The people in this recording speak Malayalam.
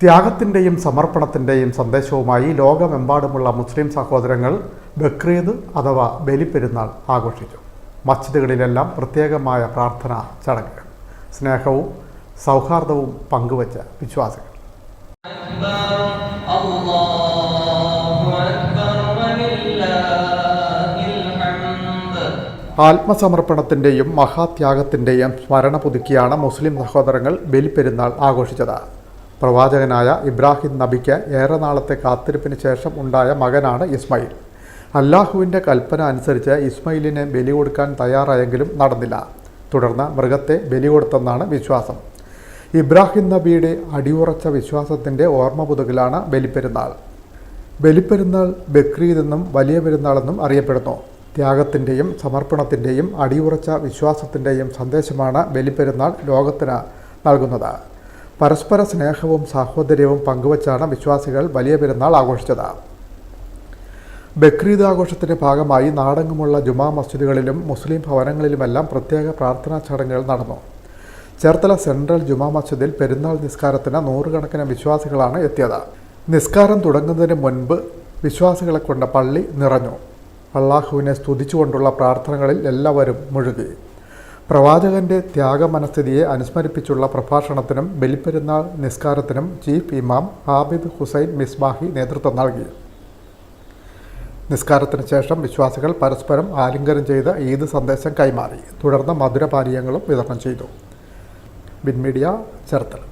ത്യാഗത്തിന്റെയും സമർപ്പണത്തിന്റെയും സന്ദേശവുമായി ലോകമെമ്പാടുമുള്ള മുസ്ലിം സഹോദരങ്ങൾ ബക്രീദ് അഥവാ ബലിപ്പെരുന്നാൾ ആഘോഷിച്ചു. മസ്ജിദുകളിലെല്ലാം പ്രത്യേകമായ പ്രാർത്ഥന ചടങ്ങുകൾ. സ്നേഹവും സൗഹാർദ്ദവും പങ്കുവച്ച വിശ്വാസികൾ. ആത്മസമർപ്പണത്തിന്റെയും മഹാത്യാഗത്തിന്റെയും സ്മരണ പുതുക്കിയാണ് മുസ്ലിം സഹോദരങ്ങൾ ബലിപ്പെരുന്നാൾ ആഘോഷിച്ചത്. പ്രവാചകനായ ഇബ്രാഹിം നബിക്ക് ഏറെ നാളത്തെ കാത്തിരിപ്പിന് ശേഷം ഉണ്ടായ മകനാണ് ഇസ്മയിൽ. അല്ലാഹുവിന്റെ കൽപ്പന അനുസരിച്ച് ഇസ്മയിലിനെ ബലി കൊടുക്കാൻ തയ്യാറായെങ്കിലും നടന്നില്ല. തുടർന്ന് മൃഗത്തെ ബലി കൊടുത്തെന്നാണ് വിശ്വാസം. ഇബ്രാഹിം നബിയുടെ അടിയുറച്ച വിശ്വാസത്തിന്റെ ഓർമ്മ പുതുകലാണ് ബലിപ്പെരുന്നാൾ. ബലിപ്പെരുന്നാൾ ബക്രീദ് എന്നും വലിയ പെരുന്നാളെന്നും അറിയപ്പെടുന്നു. ത്യാഗത്തിന്റെയും സമർപ്പണത്തിന്റെയും അടിയുറച്ച വിശ്വാസത്തിന്റെയും സന്ദേശമാണ് ബലിപ്പെരുന്നാൾ ലോകത്തിന് നൽകുന്നത്. പരസ്പര സ്നേഹവും സാഹോദര്യവും പങ്കുവച്ചാണ് വിശ്വാസികൾ വലിയ പെരുന്നാൾ ആഘോഷിച്ചത്. ബക്രീദ് ആഘോഷത്തിന്റെ ഭാഗമായി നാടെങ്ങുമുള്ള ജുമാ മസ്ജിദുകളിലും മുസ്ലിം ഭവനങ്ങളിലുമെല്ലാം പ്രത്യേക പ്രാർത്ഥനാ ചടങ്ങുകൾ നടന്നു. ചേർത്തല സെൻട്രൽ ജുമാ മസ്ജിദിൽ പെരുന്നാൾ നിസ്കാരത്തിന് നൂറുകണക്കിന് വിശ്വാസികളാണ് എത്തിയത്. നിസ്കാരം തുടങ്ങുന്നതിന് മുൻപ് വിശ്വാസികളെ കൊണ്ട് പള്ളി നിറഞ്ഞു. അള്ളാഹുവിനെ സ്തുതിച്ചുകൊണ്ടുള്ള പ്രാർത്ഥനകളിൽ എല്ലാവരും മുഴുകി. പ്രവാചകന്റെ ത്യാഗമനസ്ഥിതിയെ അനുസ്മരിപ്പിച്ചുള്ള പ്രഭാഷണത്തിനും ബലിപ്പെരുന്നാൾ നിസ്കാരത്തിനും ചീഫ് ഇമാം ആബിദ് ഹുസൈൻ മിസ്ബാഹി നേതൃത്വം നൽകി. നിസ്കാരത്തിന് ശേഷം വിശ്വാസികൾ പരസ്പരം ആലിംഗനം ചെയ്ത് ഈദ് സന്ദേശം കൈമാറി. തുടർന്ന് മധുരപാനീയങ്ങളും വിതരണം ചെയ്തു. ബിൻ മീഡിയ ചേർത്തല.